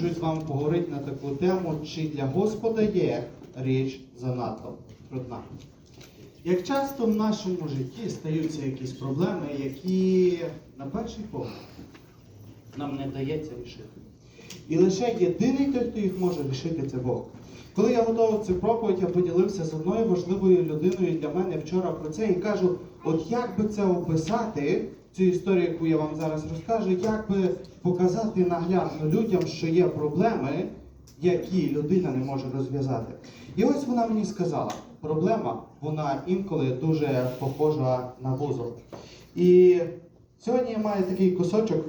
Хочу з вами поговорити на таку тему, чи для Господа є річ занадто трудна. Як часто в нашому житті стаються якісь проблеми, які на перший погляд нам не дається рішити. І лише єдиний той, хто їх може рішити, це Бог. Коли я готував цю проповідь, я поділився з одною важливою людиною для мене вчора про це і кажу: от як би це описати, цю історію, яку я вам зараз розкажу, як би показати наглядно людям, що є проблеми, які людина не може розв'язати. І ось вона мені сказала, проблема, вона інколи дуже похожа на вузол. І сьогодні я маю такий кусочок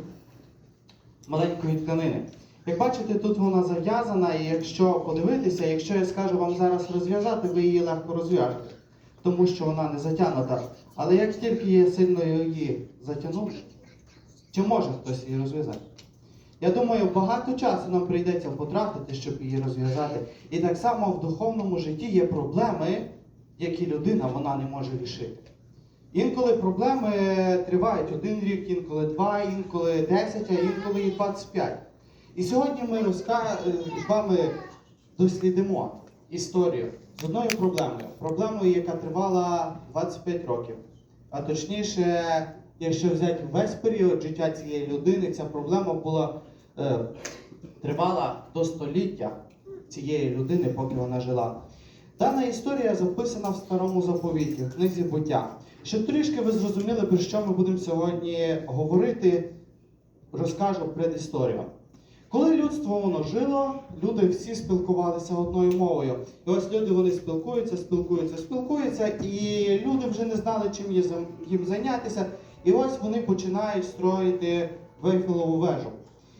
маленької тканини. Як бачите, тут вона зав'язана, і якщо подивитися, якщо я скажу вам зараз розв'язати, ви її легко розв'яжете, тому що вона не затягнута. Але як тільки я сильно її затягну, чи може хтось її розв'язати? Я думаю, багато часу нам прийдеться потратити, щоб її розв'язати. І так само в духовному житті є проблеми, які людина вона не може рішити. Інколи проблеми тривають один рік, інколи два, інколи 10, а інколи і 25. І сьогодні ми розка... з вами дослідимо історію одною проблемою. Проблемою, яка тривала 25 років. А точніше, якщо взяти весь період життя цієї людини, ця проблема була е, тривала до століття цієї людини, поки вона жила. Дана історія записана в старому заповіті, в книзі буття. Щоб трішки ви зрозуміли, про що ми будемо сьогодні говорити, розкажу предісторію. Коли людство воно жило, люди всі спілкувалися одною мовою. І ось люди вони спілкуються, спілкуються, спілкуються, і люди вже не знали, чим їм зайнятися. І ось вони починають строїти Вейфелову вежу.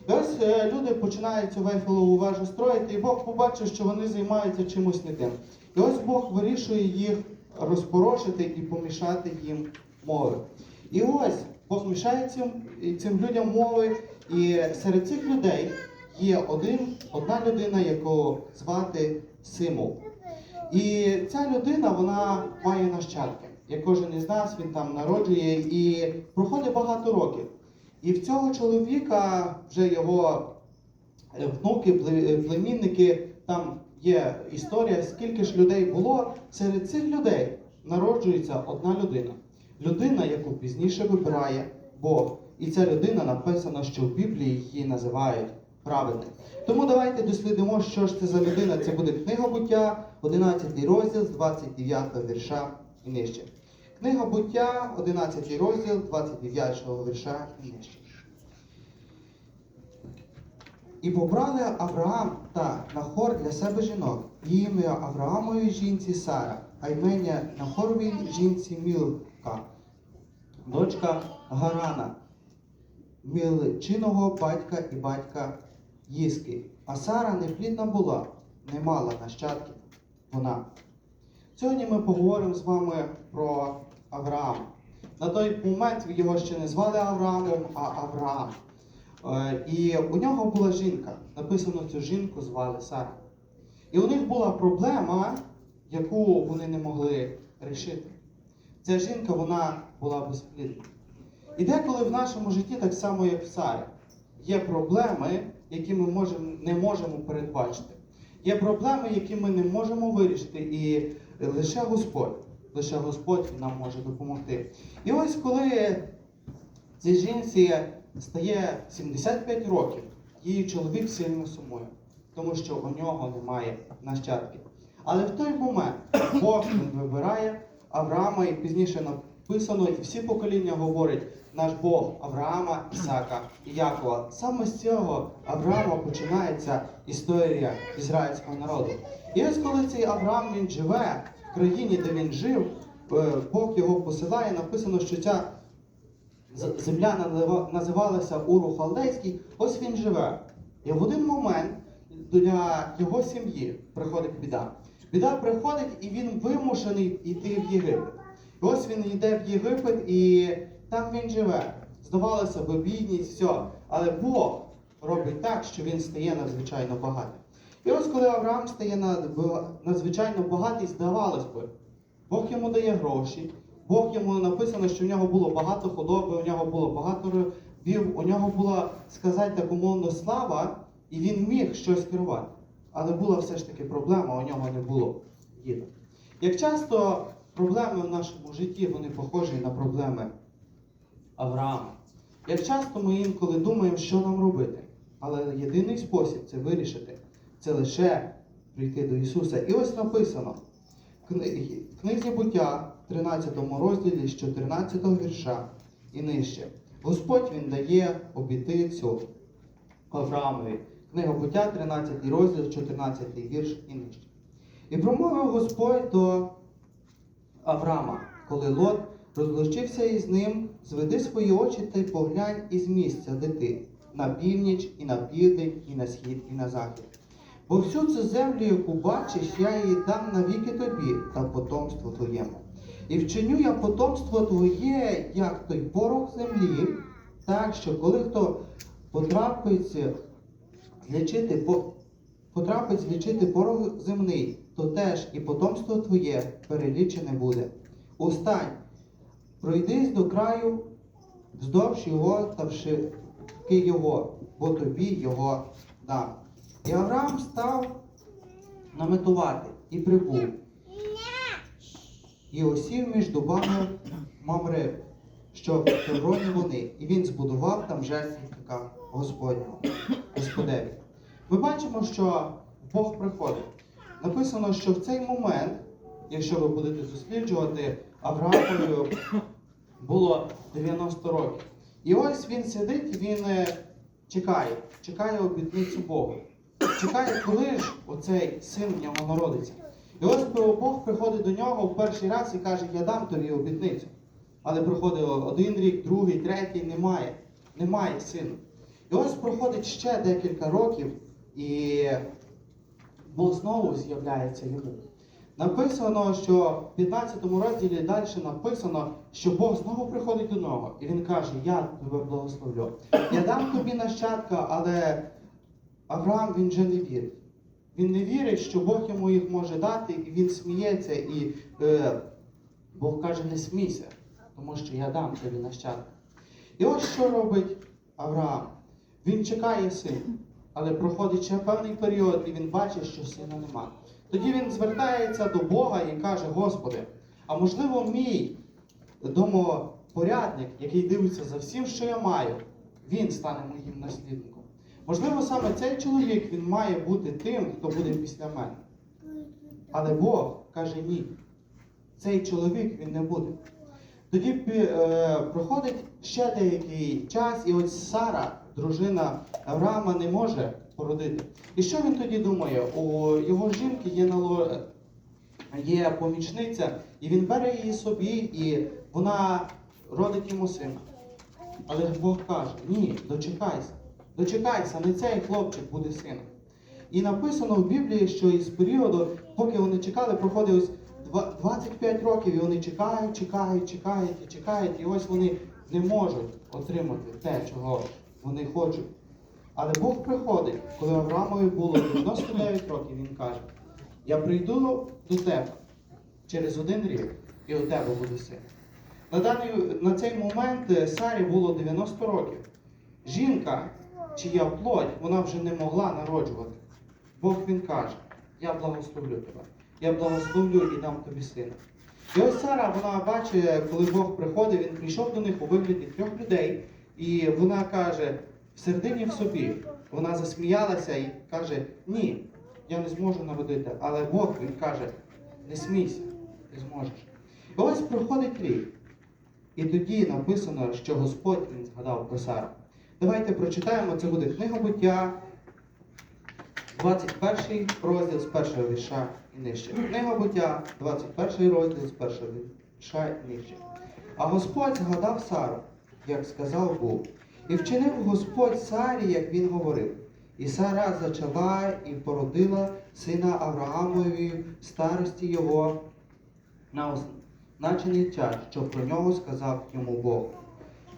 І ось е, люди починають цю Вейфелову вежу строїти, і Бог побачив, що вони займаються чимось не тим. І ось Бог вирішує їх розпорошити і помішати їм мови. І ось Бог мішає цим, цим людям мови, і серед цих людей є один, одна людина, яку звати Симул. І ця людина вона має нащадки. Як кожен із нас, він там народжує і проходить багато років. І в цього чоловіка вже його внуки, племінники, там є історія, скільки ж людей було. Серед цих людей народжується одна людина. Людина, яку пізніше вибирає Бог. І ця людина написано, що в Біблії її називають праведник. Тому давайте дослідимо, що ж це за людина. Це буде книга буття, 11 розділ з 29 вірша і нижче. Книга буття, 11 розділ, 29 вірша і нижче. І побрали Авраам та Нахор для себе жінок, і ім'я Авраамовій жінці Сара, а імення Нахоровій жінці Мілка, дочка Гарана, Мілчиного батька і батька Їски. А Сара неплідна була, не мала нащадків вона. Сьогодні ми поговоримо з вами про Авраама. На той момент його ще не звали Авраамом, а Авраам. Е, І у нього була жінка. Написано, цю жінку звали Сара. І у них була проблема, яку вони не могли рішити. Ця жінка вона була безплідна. І деколи в нашому житті, так само, як в Сарі, є проблеми, які ми можемо, не можемо передбачити. Є проблеми, які ми не можемо вирішити, і лише Господь, лише Господь нам може допомогти. І ось коли цій жінці стає 75 років, її чоловік сильно сумує, тому що у нього немає нащадків. Але в той момент Бог вибирає Авраама, і пізніше написано, і всі покоління говорять наш Бог Авраама, Ісака і Якова. Саме з цього Авраама починається історія ізраїльського народу. І ось коли цей Авраам він живе в країні, де він жив, е, Бог його посилає, написано, що ця земля називалася Уру Халдейський, ось він живе. І в один момент для його сім'ї приходить біда. Біда приходить, і він вимушений йти в Єгипет. Ось він йде в Єгипет, і там він живе. Здавалося б, бідність, все. Але Бог робить так, що він стає надзвичайно багатим. І ось коли Авраам стає надзвичайно багатий, здавалось би, Бог йому дає гроші, Бог йому написано, що в нього було багато худоби, у нього було багато рабів, у нього була, сказати так умовно, слава, і він міг щось керувати. Але була все ж таки проблема, у нього не було діда. Як часто проблеми в нашому житті вони похожі на проблеми Авраама. Як часто ми інколи думаємо, що нам робити. Але єдиний спосіб це вирішити це лише прийти до Ісуса. І ось написано в кни- книзі буття, 13 розділі з 14 вірша і нижче. Господь Він дає обітицю Авраамові. Книга буття, 13 розділ, 14 вірш і нижче. І промовив Господь до Авраама, коли Лот розлучився із ним, зведи свої очі та й поглянь із місця, де ти, на північ, і на південь, і на схід, і на захід. Бо всю цю землю, яку бачиш, я її дам навіки тобі та потомству твоєму. І вчиню я потомство твоє, як той порох землі, так що коли хто потрапить злічити, по- потрапить злічити порох земний, то теж і потомство твоє перелічене буде. Устань, пройдись до краю вздовж його та вшивки його, бо тобі його дам. І Авраам став наметувати і прибув. І осів між дубами Мамре, що в Хевроні вони, і він збудував там жертвника Господнього, Господеві. Ми бачимо, що Бог приходить. Написано, що в цей момент, якщо ви будете досліджувати, Авраамові було 90 років. І ось він сидить, він е, чекає, чекає обітницю Бога. Чекає, коли ж оцей син в нього народиться. І ось Бог приходить до нього в перший раз і каже, я дам тобі обітницю. Але проходить один рік, другий, третій, немає. Немає сину. І ось проходить ще декілька років, і Бог знову з'являється йому. Написано, що в 15 розділі далі написано, що Бог знову приходить до нього. І він каже, я тебе благословлю. Я дам тобі нащадка, але Авраам він же не вірить. Він не вірить, що Бог йому їх може дати, і він сміється, і е, Бог каже, не смійся, тому що я дам тобі нащадка. І ось що робить Авраам. Він чекає сина, але проходить ще певний період, і він бачить, що сина нема. Тоді він звертається до Бога і каже: Господи, а можливо, мій домопорядник, який дивиться за всім, що я маю, він стане моїм наслідником. Можливо, саме цей чоловік він має бути тим, хто буде після мене. Але Бог каже ні. Цей чоловік він не буде. Тоді е, проходить ще деякий час, і ось Сара, дружина Авраама, не може породити. І що він тоді думає? У його жінки є нало... є помічниця, і він бере її собі, і вона родить йому сина. Але Бог каже: ні, дочекайся, дочекайся, не цей хлопчик буде сином. І написано в Біблії, що із періоду, поки вони чекали, проходить ось 25 років, і вони чекають, чекають, чекають і чекають, і ось вони не можуть отримати те, чого вони хочуть. Але Бог приходить, коли Авраамові було 99 років, він каже: Я прийду до тебе через один рік, і у тебе буде син. На, даний, на цей момент е, Сарі було 90 років. Жінка, чия плоть, вона вже не могла народжувати. Бог він каже: Я благословлю тебе. Я благословлю і дам тобі сина. І ось Сара, вона бачить, коли Бог приходить, він прийшов до них у вигляді трьох людей, і вона каже, в середині в собі, вона засміялася і каже, ні, я не зможу народити. Але Бог він каже, не смійся, ти зможеш. І ось проходить рік. І тоді написано, що Господь він згадав про Сару. Давайте прочитаємо, це буде книга буття, 21 розділ з першого вірша і нижче. Книга буття, 21 розділ з першого вірша і нижче. А Господь згадав Сару, як сказав Бог, і вчинив Господь Сарі, як він говорив. І Сара зачала і породила сина Авраамові в старості його на означений час, що про нього сказав йому Бог.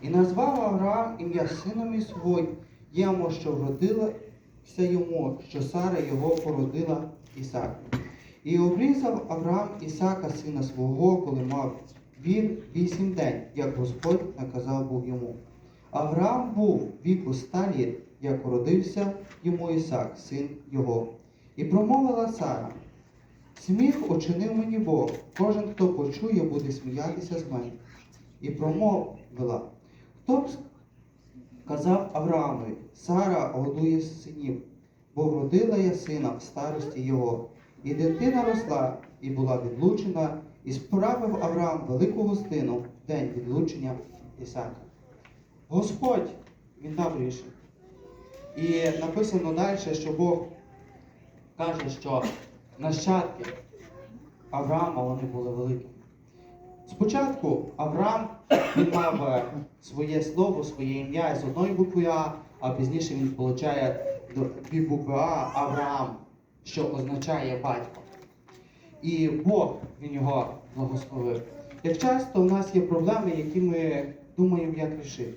І назвав Авраам ім'я синові своєму, що вродилося йому, що Сара його породила Ісак. І обрізав Авраам Ісака, сина свого, коли мав він вісім день, як Господь наказав був йому. Авраам був віку ста літ, як уродився йому Ісак, син його. І промовила Сара, сміх учинив мені Бог, кожен, хто почує, буде сміятися з мене. І промовила, хто б казав Авраамові, Сара годує синів, бо вродила я сина в старості його. І дитина росла, і була відлучена, і справив Авраам велику гостину в день відлучення Ісака. Господь він дав рішення. І написано далі, що Бог каже, що нащадки Авраама вони були великими. Спочатку Авраам він мав е, своє слово, своє ім'я з одної букви А, а пізніше він отримує дві букви А Авраам, що означає батько. І Бог він його благословив. Як часто в нас є проблеми, які ми думаємо, як рішити.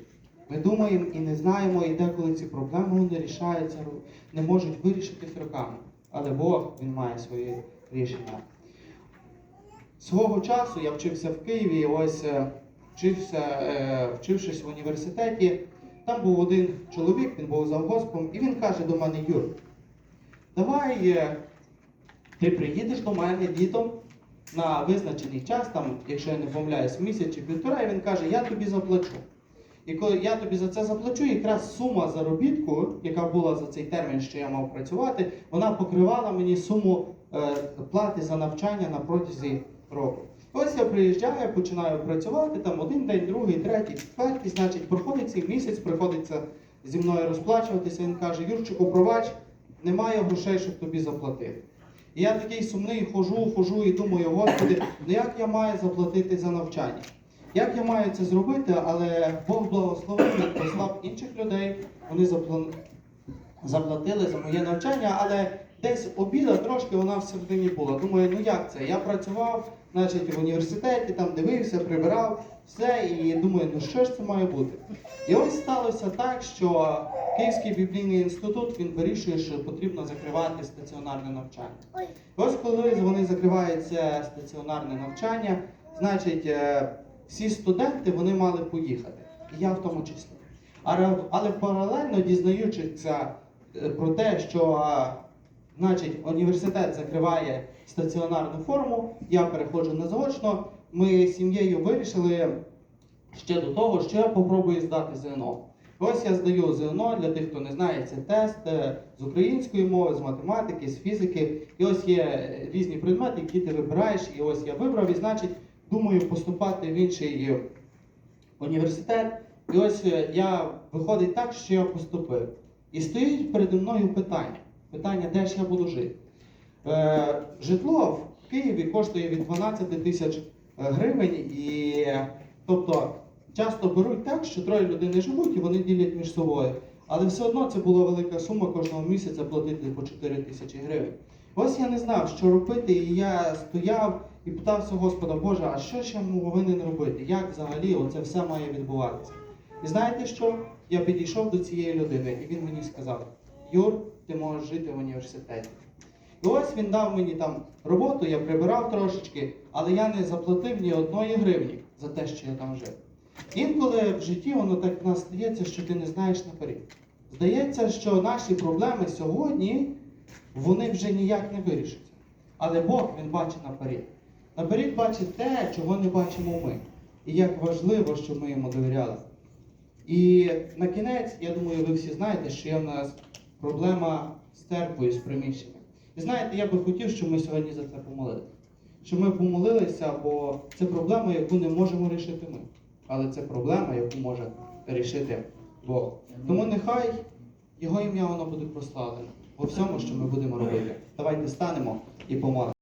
Ми думаємо і не знаємо, і деколи ці проблеми вони рішаються, не можуть вирішитись роками. Але Бог він має своє рішення. Свого часу я вчився в Києві, ось е, вчився, е, вчившись в університеті. Там був один чоловік, він був завгоспом, і він каже до мене, Юр, давай е, ти приїдеш до мене літом на визначений час, там, якщо я не помиляюсь, місяць чи півтора, і він каже, я тобі заплачу. І коли я тобі за це заплачу, якраз сума заробітку, яка була за цей термін, що я мав працювати, вона покривала мені суму е, плати за навчання на протязі року. Ось я приїжджаю, починаю працювати там один день, другий, третій, четвертий, значить, проходить цей місяць, приходиться зі мною розплачуватися. Він каже: Юрчику, пробач, немає грошей, щоб тобі заплатити. І я такий сумний хожу, хожу і думаю, господи, ну як я маю заплатити за навчання? Як я маю це зробити, але Бог благословив, і послав інших людей, вони заплатили за моє навчання, але десь обіда трошки вона всередині була. Думаю, ну як це? Я працював, значить, в університеті, там дивився, прибирав, все, і думаю, ну що ж це має бути? І ось сталося так, що Київський біблійний інститут він вирішує, що потрібно закривати стаціонарне навчання. Ось коли вони закривають це стаціонарне навчання, значить, е, всі студенти вони мали поїхати. І я в тому числі. Але, але паралельно дізнаючися е, про те, що е, значить, університет закриває стаціонарну форму, я переходжу на заочно. Ми з сім'єю вирішили ще до того, що я попробую здати ЗНО. Ось я здаю ЗНО для тих, хто не знає, це тест е, з української мови, з математики, з фізики. І ось є е, різні предмети, які ти вибираєш. І ось я вибрав, і значить, думаю поступати в інший університет. І ось е, я виходить так, що я поступив. І стоїть переді мною питання. Питання, де ж я буду жити. Е, житло в Києві коштує від 12 тисяч е, гривень, і тобто часто беруть так, що троє людей живуть і вони ділять між собою. Але все одно це була велика сума кожного місяця платити по 4 тисячі гривень. Ось я не знав, що робити, і я стояв і питався Господа, Боже, а що ж я повинен робити? Як взагалі оце все має відбуватися? І знаєте що? Я підійшов до цієї людини, і він мені сказав: Юр, ти можеш жити в університеті. І ось він дав мені там роботу, я прибирав трошечки, але я не заплатив ні одної гривні за те, що я там жив. Інколи в житті воно так в нас стається, що ти не знаєш наперед. Здається, що наші проблеми сьогодні вони вже ніяк не вирішаться. Але Бог він бачить наперед. Наперед бачить те, чого не бачимо ми. І як важливо, щоб ми йому довіряли. І на кінець, я думаю, ви всі знаєте, що є в нас проблема з церквою, з приміщенням. І знаєте, я би хотів, щоб ми сьогодні за це помолилися. Щоб ми помолилися, бо це проблема, яку не можемо рішити ми. Але це проблема, яку може рішити Бог. Тому нехай його ім'я воно буде прославлене у всьому, що ми будемо робити. Давайте станемо і помолимо.